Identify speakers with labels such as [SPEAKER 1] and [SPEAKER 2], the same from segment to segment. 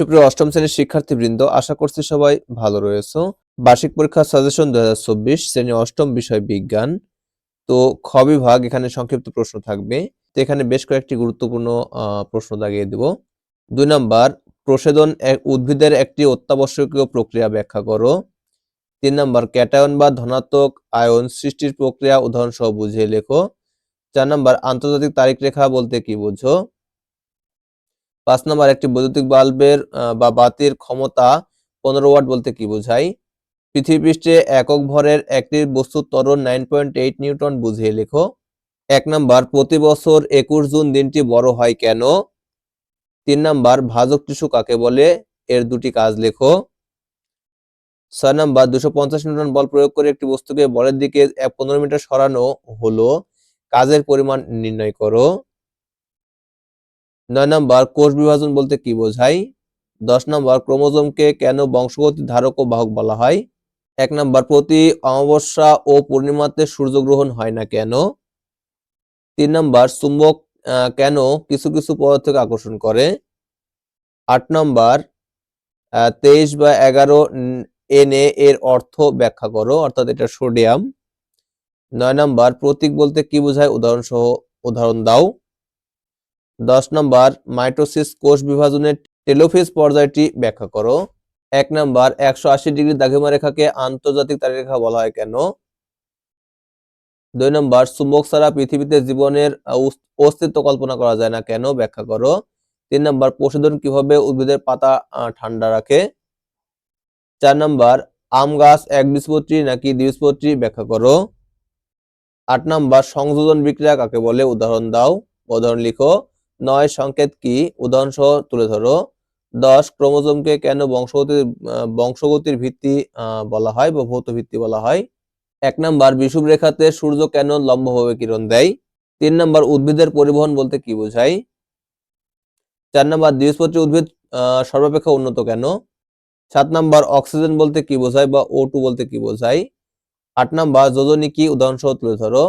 [SPEAKER 1] সুপ্রিয় অষ্টম শ্রেণির শিক্ষার্থীবৃন্দ, আশা করছি সবাই ভালো রয়েছে। বার্ষিক পরীক্ষা সাজেশন দু হাজার চব্বিশ শ্রেণি অষ্টম বিষয় বিজ্ঞান। তো খ বিভাগ, এখানে সংক্ষিপ্ত প্রশ্ন থাকবে। তো এখানে বেশ কয়েকটি গুরুত্বপূর্ণ প্রশ্ন দাগিয়ে দেব। দুই নাম্বার প্রসেদন উদ্ভিদের একটি অত্যাবশ্যকীয় প্রক্রিয়া ব্যাখ্যা করো। তিন নাম্বার, ক্যাটায়ন বা ধনাত্মক আয়ন সৃষ্টির প্রক্রিয়া উদাহরণসহ বুঝিয়ে লেখো। চার নাম্বার, আন্তর্জাতিক তারিখ রেখা বলতে কি বুঝো? পাঁচ নাম্বার একটি বৈদ্যুতিক বাল্বের বা বাতির ক্ষমতা পনেরো ওয়াট বলতে কি বোঝায়? পৃথিবী পৃষ্ঠে একক ভরের একটি বস্তুর ত্বরণ নাইন পয়েন্ট এইট নিউটন বুঝিয়ে লেখো। এক নাম্বার, প্রতি বছর একুশ জুন দিনটি বড় হয় কেন? তিন নাম্বার, ভাজক টিস্যু কাকে বলে? এর দুটি কাজ লেখো। ছয় নাম্বার, দুশো পঞ্চাশ নিউটন বল প্রয়োগ করে একটি বস্তুকে বলের দিকে পনেরো মিটার সরানো হলো। কাজের পরিমাণ নির্ণয় করো। নয় নম্বর, কোষ বিভাজন বলতে কি বোঝায়? দশ নম্বর, ক্রোমোজোমকে কেন বংশগতির ধারক ও বাহক বলা হয়? এক নম্বর, প্রতি অমাবস্যা ও পূর্ণিমাতে সূর্যগ্রহণ হয় না কেন? তিন নম্বর, চুম্বক কেন কিছু কিছু পদার্থকে আকর্ষণ করে? আট নম্বর তেইশ বা এগারো এন এর অর্থ ব্যাখ্যা করো, অর্থাৎ এটা সোডিয়াম। নয় নম্বর, প্রতীক বলতে কি বোঝায়? উদাহরণ সহ উদাহরণ দাও। দশ নম্বর, মাইটোসিস কোষ বিভাজনের টেলোফেজ পর্যায়টি ব্যাখ্যা করো। এক নম্বর, একশো আশি ডিগ্রি দ্রাঘিমা রেখাকে আন্তর্জাতিক তারিখরেখা বলা হয় কেন? দুই নম্বর, চুম্বক ছাড়া পৃথিবীতে জীবনের অস্তিত্ব কল্পনা করা যায় না কেন? ব্যাখ্যা করো। তিন নম্বর, পশুধন কীভাবে উদ্ভিদের পাতা ঠান্ডা রাখে? চার নম্বর, আম গাছ এক একবীজপত্রী নাকি দ্বিবীজপত্রী ব্যাখ্যা করো। আট নম্বর, সংযোজন বিক্রিয়া কাকে বলে? উদাহরণ দাও, উদাহরণ লিখো। নয় সংকেত কি? উদাহরণ সহ তুলে ধরো। দশ, ক্রোমোজোমকে কেন বংশগতির বংশগতির ভিত্তি বলা হয় বা ভৌত ভিত্তি বলা হয়? এক নাম্বার বিষুব রেখাতে সূর্য কেন লম্বভাবে কিরণ দেয়? তিন নাম্বার, উদ্ভিদের পরিবহন বলতে কি বোঝায়? চার নাম্বার দ্বিবীজপত্রী উদ্ভিদ সর্বাপেক্ষা উন্নত কেন? সাত নাম্বার, অক্সিজেন বলতে কি বোঝায় বা ও টু বলতে কি বোঝায়? আট নাম্বার, যোজনী কি? উদাহরণ সহ তুলে ধরো।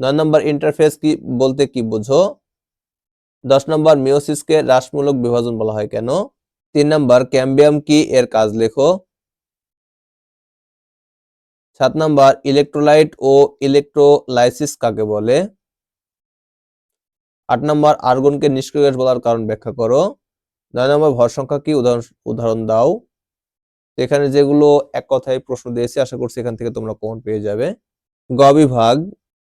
[SPEAKER 1] নয় নাম্বার ইন্টারফেস কি বলতে কি বোঝো? দশ নম্বর মিওসিসকে হ্রাসমূলক বিভাজন বলা হয় কেন? তিন নম্বর, ক্যাম্বিয়াম কি এর কাজ লেখো? সাত নম্বর, ইলেকট্রোলাইট ও ইলেকট্রোলাইসিস কাকে বলে? আট নম্বর, আর্গনকে নিষ্ক্রিয় গ্যাস বলার কারণ ব্যাখ্যা করো। নয় নম্বর, ভর সংখ্যা কি? উদাহরণ উদাহরণ দাও। এখানে যেগুলো এক কথায় প্রশ্ন দিয়েছি, আশা করছি এখান থেকে তোমরা কমন পেয়ে যাবে। গ বিভাগ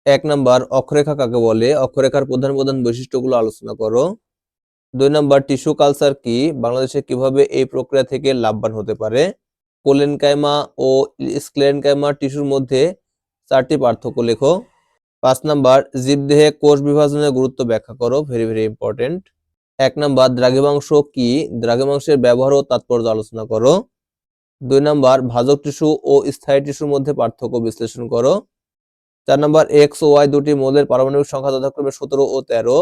[SPEAKER 1] এক নাম্বার, অক্ষরেখা কাকে বলে? অক্ষরেখার প্রধান প্রধান বৈশিষ্ট্যগুলো আলোচনা করো। দুই নাম্বার, টিস্যু কালচার কি? বাংলাদেশে কীভাবে এই প্রক্রিয়া থেকে লাভবান হতে পারে? কোলেনকাইমা ও স্ক্লেনকাইমা টিস্যুর মধ্যে চারটি পার্থক্য লেখো। পাঁচ নাম্বার জীবদেহে কোষ বিভাজনের গুরুত্ব ব্যাখ্যা করো। ভেরি ভেরি ইম্পর্টেন্ট এক নাম্বার, দ্রাঘিমাংশ কি? দ্রাঘিমাংশের ব্যবহার ও তাৎপর্য আলোচনা করো। দুই নাম্বার, ভাজক টিস্যু ও স্থায়ী টিস্যুর মধ্যে পার্থক্য বিশ্লেষণ করো। চার নম্বর এক্স ওয়াই দুটি মৌলের পারমাণবিক সংখ্যা যথাক্রমে সতেরো ও তেরো।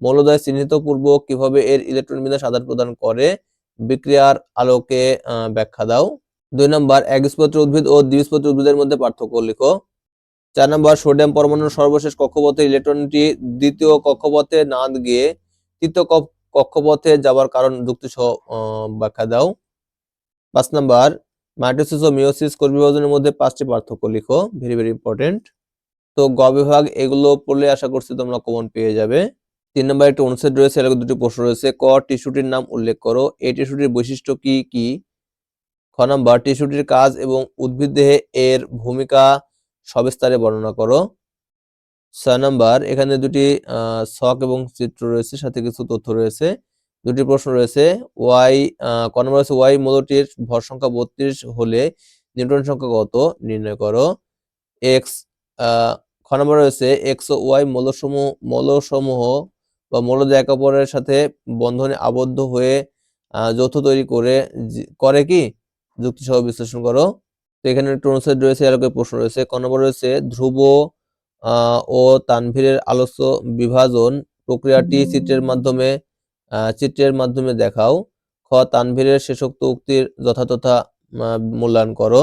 [SPEAKER 1] মৌলদ্বয় চিহ্নিত পূর্বক কীভাবে এর ইলেকট্রন বিন্যাস আদান প্রদান করে? বিক্রিয়ার আলোকে ব্যাখ্যা দাও। দুই নম্বর একস্পত্র উদ্ভিদ ও দ্বিস্পত্র উদ্ভিদের মধ্যে পার্থক্য লিখো। চার নম্বর সোডিয়াম পরমাণুর সর্বশেষ কক্ষপথে ইলেকট্রনটি দ্বিতীয় কক্ষপথে না গিয়ে তৃতীয় কক্ষ- কক্ষপথে যাওয়ার কারণ যুক্তি সহ আহ, ব্যাখ্যা দাও। পাঁচ নম্বর মাইটোসিস ও মিওসিস কোষ বিভাজনের মধ্যে পাঁচটি পার্থক্য লিখো। ভেরি ভেরি ইম্পর্টেন্ট তো গ বিভাগ এগুলো পড়লে আশা করছি তোমরা কমন পেয়ে যাবে। তিন নম্বর একটি অনুচ্ছেদ রয়েছে আগে দুটি প্রশ্ন রয়েছে। ক টিস্যুটির নাম উল্লেখ করো। এই টিস্যুটির বৈশিষ্ট্য কি কি? খ নম্বর, টিস্যুটির কাজ এবং উদ্ভিদ দেহে এর ভূমিকা সবিস্তারে বর্ণনা করো। ছয় নম্বর, এখানে দুটি ছক এবং চিত্র রয়েছে, সাথে কিছু তথ্য রয়েছে। দুটি প্রশ্ন রয়েছে, ওয়াই ক নম্বর রয়েছে ওয়াই মৌলটির ভর সংখ্যা বত্রিশ হলে নিউটন সংখ্যা কত, নির্ণয় করো। এক্স খ নম্বর রয়েছে এক্স ও ওয়াই মৌলসমূহ মৌলসমূহ বা মৌলদ একে অপরের সাথে বন্ধনে আবদ্ধ হয়ে যৌথ তৈরি করে করে কি? যুক্তিসহ বিশ্লেষণ করো। তো এখানে একটা অনুচ্ছেদ রয়েছে এরকম প্রশ্ন রয়েছে। ক নম্বর রয়েছে ধ্রুব আহ, ও তানভীরের আলোচ্য বিভাজন প্রক্রিয়াটি চিত্রের মাধ্যমে আহ, চিত্রের মাধ্যমে দেখাও। খ তানভীরের শেষোক্ত উক্তির যথাযথা মূল্যায়ন করো।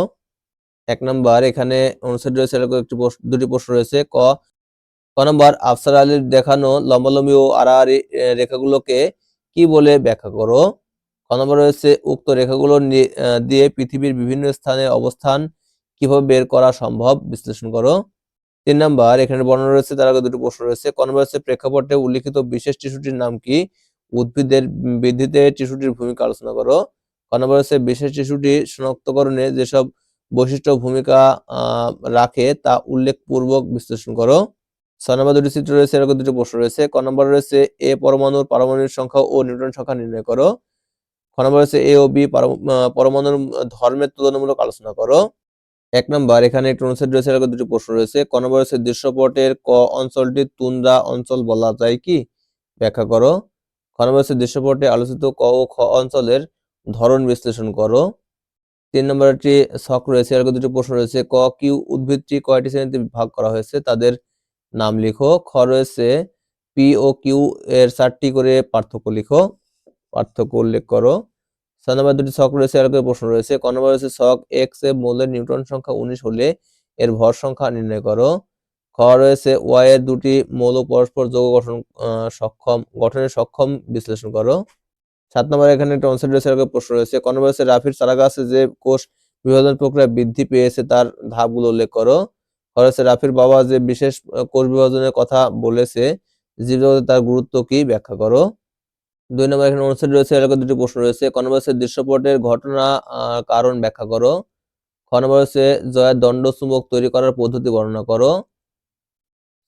[SPEAKER 1] এক নম্বর, এখানে অনুচ্ছেদ রয়েছে একটি দুটি প্রশ্ন রয়েছে। ক ক নাম্বার, আফসার আলীর দেখানো লম্বালম্বী ও আড়াআড়ি রেখাগুলোকে কি বলে ব্যাখ্যা করো? নম্বর রয়েছে, উক্ত রেখাগুলো দিয়ে পৃথিবীর বিভিন্ন স্থানে অবস্থান কীভাবে বের করা সম্ভব বিশ্লেষণ করো। তিন নাম্বার, এখানে বর্ণনা রয়েছে, তার আগে দুটো প্রশ্ন রয়েছে। ক নম্বর হচ্ছে, প্রেক্ষাপটে উল্লিখিত বিশেষ টিস্যুটির নাম কি? উদ্ভিদের বৃদ্ধিতে টিস্যুটির ভূমিকা আলোচনা করো। ক নম্বর হচ্ছে, বিশেষ টিস্যুটি শনাক্তকরণে যেসব বৈশিষ্ট্য ভূমিকা রাখে তা উল্লেখপূর্বক বিশ্লেষণ করো। ছয় নম্বর দুটি চিত্র রয়েছে, এরকম দুটি প্রশ্ন রয়েছে। ক নম্বর রয়েছে এ পরমাণুর পারমাণবিক সংখ্যা ও নিউটন সংখ্যা নির্ণয় করো। খ নম্বর রয়েছে এ ও বি পরমাণুর ধর্মের তুলনামূলক আলোচনা করো। এক নম্বর, এখানে একটি অনুচ্ছেদ রয়েছে, এরকম দুটি প্রশ্ন রয়েছে। ক নম্বর রয়েছে দৃশ্যপটের ক অঞ্চলটি তুন্দ্রা অঞ্চল বলা যায় কি? ব্যাখ্যা করো। খ নম্বর হচ্ছে দৃশ্যপটে আলোচিত ক ও খ অঞ্চলের ধরন বিশ্লেষণ করো। তিন নম্বর একটি ছক রয়েছে এরকম দুটি প্রশ্ন রয়েছে। ক কিউ উদ্ভিদটি কয়টি শ্রেণীতে ভাগ করা হয়েছে? তাদের নাম লিখো। খ রয়েছে পি ও কিউ এর চারটি করে পার্থক্য লিখো। পার্থক্য উল্লেখ করো। ছয় নম্বর দুটি ছক রয়েছে এরকম প্রশ্ন রয়েছে। ক নম্বর রয়েছে ছক এক্স এ মৌলের নিউটন সংখ্যা উনিশ হলে এর ভর সংখ্যা নির্ণয় করো। খ রয়েছে ওয়াই এর দুটি মৌল পরস্পর যৌগ গঠন সক্ষম গঠনের সক্ষম বিশ্লেষণ করো। সাত নম্বর এখানে একটা রয়েছে, প্রশ্ন রয়েছে, কনভার্সে রাফির চারা গাছে যে কোষ বিভাজন প্রক্রিয়া বৃদ্ধি পেয়েছে তার ধাপগুলো উল্লেখ করো। খ রয়েছে রাফির বাবা যে বিশেষ কোষ বিভাজনের কথা বলেছে জীবজগতে তার গুরুত্ব কি ব্যাখ্যা করো। দুই নম্বর এখানে অনুচ্ছেদ রয়েছে এরকম দুটি প্রশ্ন রয়েছে ক নম্বর দৃশ্যপটের ঘটনা কারণ ব্যাখ্যা করো। হচ্ছে, জয়ের দণ্ড চুম্বক তৈরি করার পদ্ধতি বর্ণনা করো।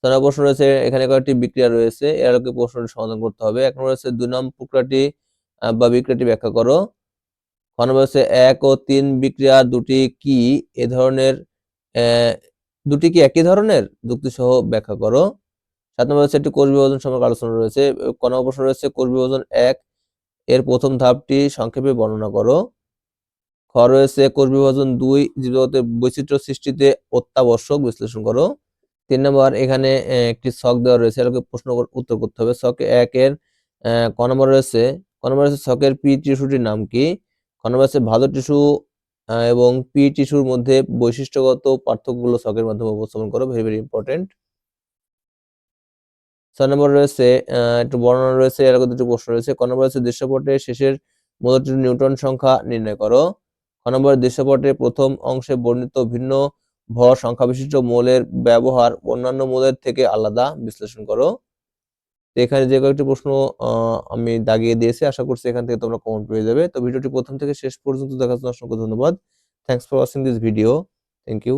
[SPEAKER 1] ছয় প্রশ্ন রয়েছে, এখানে কয়েকটি বিক্রিয়া রয়েছে এর আলোকে প্রশ্নটি সমাধান করতে হবে। এক নম্বর হচ্ছে, দুই নম্বর প্রক্রিয়াটি বা বিক্রিয়াটি ব্যাখ্যা করো। খ এক ও তিন বিক্রিয়া দুটি কি? এ ধরনের দুটি কি একই ধরনের? যুক্তি সহ ব্যাখ্যা করো। সাত নম্বর হচ্ছে একটি কোষ বিভাজন সম্পর্কে আলোচনা রয়েছে। ক নম্বর প্রশ্ন রয়েছে, কোষ বিভাজন এক, এর প্রথম ধাপটি সংক্ষেপে বর্ণনা করো। খ রয়েছে, কোষ বিভাজন দুই জীবজগতের বৈচিত্র্য সৃষ্টিতে অত্যাবশ্যক বিশ্লেষণ করো। তিন নম্বর, এখানে একটি ছক দেওয়া রয়েছে। এটাকে প্রশ্ন উত্তর করতে হবে। ছক একের ক নম্বর রয়েছে রয়েছে ছকের পি টিস্যুটির নাম কি? ক নম্বর হচ্ছে ভালো টিস্যু এবং পি টিস্যুর মধ্যে বৈশিষ্ট্যগত পার্থক্যগুলো ছকের মাধ্যমে উপস্থাপন করো ভেরি ভেরি ইম্পর্টেন্ট ছয় নম্বর রয়েছে একটু বর্ণনা রয়েছে এরকম দুটি প্রশ্ন রয়েছে। ক নম্বর রয়েছে দৃশ্যপটের শেষের মূলটির নিউটন সংখ্যা নির্ণয় করো। খ নম্বর দৃশ্যপটের প্রথম অংশে বর্ণিত ভিন্ন ভর সংখ্যা বিশিষ্ট মৌলের ব্যবহার অন্যান্য মৌলের থেকে আলাদা বিশ্লেষণ করো। এখানে যে কয়েকটি প্রশ্ন আমি দাগিয়ে দিয়েছি, আশা করছি এখান থেকে তোমরা কমেন্ট পেয়ে যাবে। তো ভিডিওটি প্রথম থেকে শেষ পর্যন্ত দেখার জন্য অসংখ্য ধন্যবাদ। Thanks for watching this video thank you